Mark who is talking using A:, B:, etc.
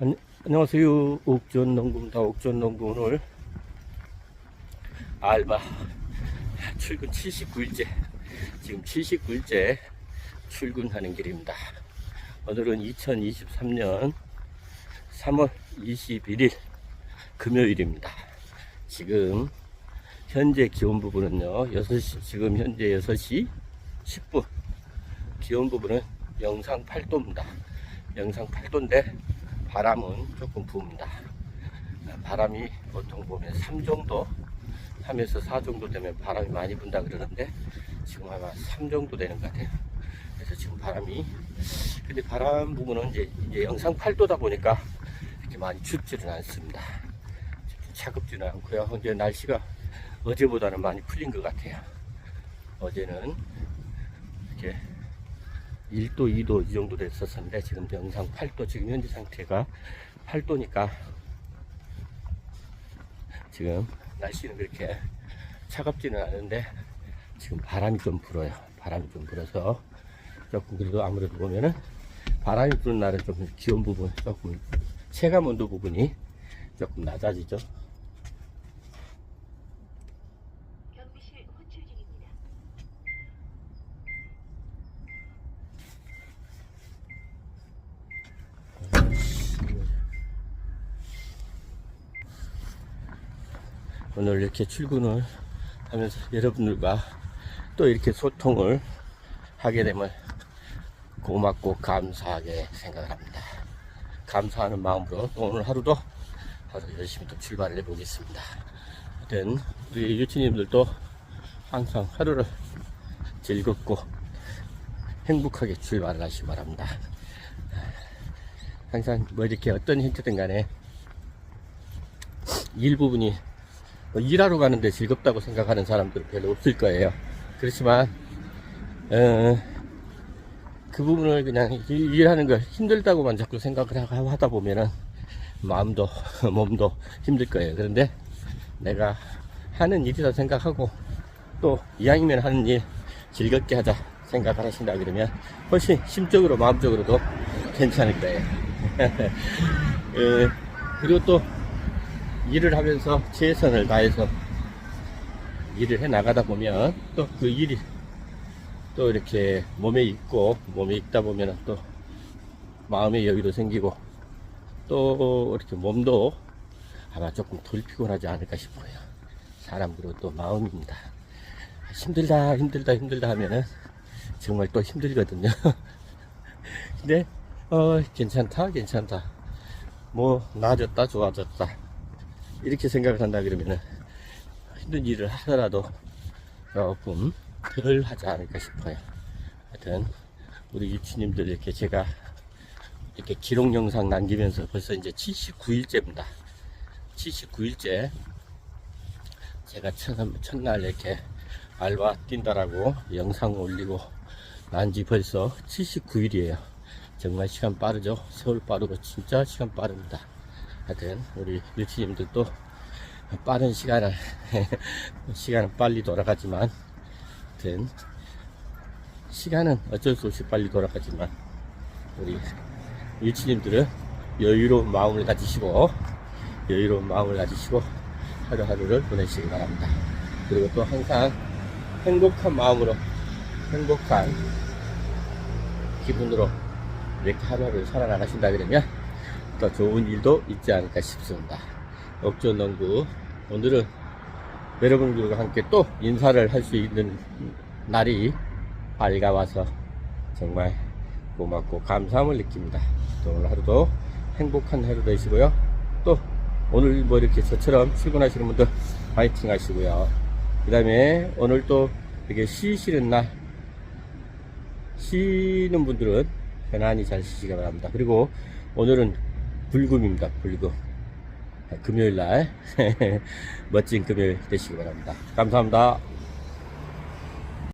A: 안, 안녕하세요. 옥전농구입니다. 옥전농구 오늘 알바 출근 79일째. 지금 79일째 출근하는 길입니다. 오늘은 2023년 3월 21일 금요일입니다. 지금 현재 기온 부분은요. 6시, 지금 현재 6시 10분. 기온 부분은 영상 8도입니다. 영상 8도인데 바람은 조금 부습니다. 바람이 보통 보면 3 정도, 3에서 4 정도 되면 바람이 많이 분다 그러는데 지금 아마 3 정도 되는 것 같아요. 그래서 지금 바람이 근데 바람 부분은 이제, 이제 영상 8도다 보니까 이렇게 많이 춥지는 않습니다. 차갑지는 않고요. 이제 날씨가 어제보다는 많이 풀린 것 같아요. 어제는 이렇게 1도, 2도 이 정도 됐었는데 지금 영상 8도 지금 현재 상태가 8도니까 지금 날씨는 그렇게 차갑지는 않은데 지금 바람이 좀 불어요. 바람이 좀 불어서 조금 그래도 아무래도 보면은 바람이 부는 날은 좀 기온 부분 조금 체감 온도 부분이 조금 낮아지죠.
B: 경비실 호출 중입니다.
A: 오늘 이렇게 출근을 하면서 여러분들과 또 이렇게 소통을 하게 되면 고맙고 감사하게 생각을 합니다. 감사하는 마음으로 오늘 하루도 하루 열심히 또 출발을 해보겠습니다. 하여튼 우리 유치님들도 항상 하루를 즐겁고 행복하게 출발을 하시기 바랍니다. 항상 뭐 이렇게 어떤 형태든 간에 일부분이 뭐 일하러 가는데 즐겁다고 생각하는 사람들은 별로 없을 거예요. 그렇지만 어, 그 부분을 그냥 일- 일하는 걸 힘들다고만 자꾸 생각을 하- 하다 보면은 마음도 몸도 힘들 거예요. 그런데 내가 하는 일이라 생각하고 또 이왕이면 하는 일 즐겁게 하자 생각을 하신다 그러면 훨씬 심적으로 마음적으로도 괜찮을 거예요. 어, 그리고 또 일을 하면서 최선을 다해서 일을 해 나가다 보면 또 그 일이 또 이렇게 몸에 있고 몸에 있다 보면 또 마음의 여유도 생기고 또 이렇게 몸도 아마 조금 덜 피곤하지 않을까 싶어요. 사람들은 또 마음입니다. 힘들다 힘들다 힘들다 하면은 정말 또 힘들거든요. 근데 어 괜찮다 괜찮다 뭐 나아졌다 좋아졌다 이렇게 생각을 한다 그러면은 힘든 일을 하더라도 조금 덜 하지 않을까 싶어요. 하여튼 우리 유치님들 이렇게 제가 이렇게 기록 영상 남기면서 벌써 이제 79일째입니다. 79일째 제가 첫, 첫날 이렇게 알바 뛴다라고 영상 올리고 난 지 벌써 79일이에요. 정말 시간 빠르죠? 세월 빠르고 진짜 시간 빠릅니다. 하여튼 우리 유치님들도 빠른 시간을 시간은 빨리 돌아가지만 하여튼 시간은 어쩔 수 없이 빨리 돌아가지만 우리 유치님들은 여유로운 마음을 가지시고 여유로운 마음을 가지시고 하루하루를 보내시기 바랍니다. 그리고 또 항상 행복한 마음으로 행복한 기분으로 이렇게 하루하루를 살아나가신다 그러면 더 좋은 일도 있지 않을까 싶습니다. 옥전농구 오늘은 여러분들과 함께 또 인사를 할 수 있는 날이 밝아와서 정말 고맙고 감사함을 느낍니다. 또 오늘 하루도 행복한 하루 되시고요. 또 오늘 뭐 이렇게 저처럼 출근하시는 분들 파이팅 하시고요. 그 다음에 오늘 또 이렇게 쉬시는 날 쉬는 분들은 편안히 잘 쉬시기 바랍니다. 그리고 오늘은 불금입니다. 불금. 금요일 날 멋진 금요일 되시기 바랍니다. 감사합니다.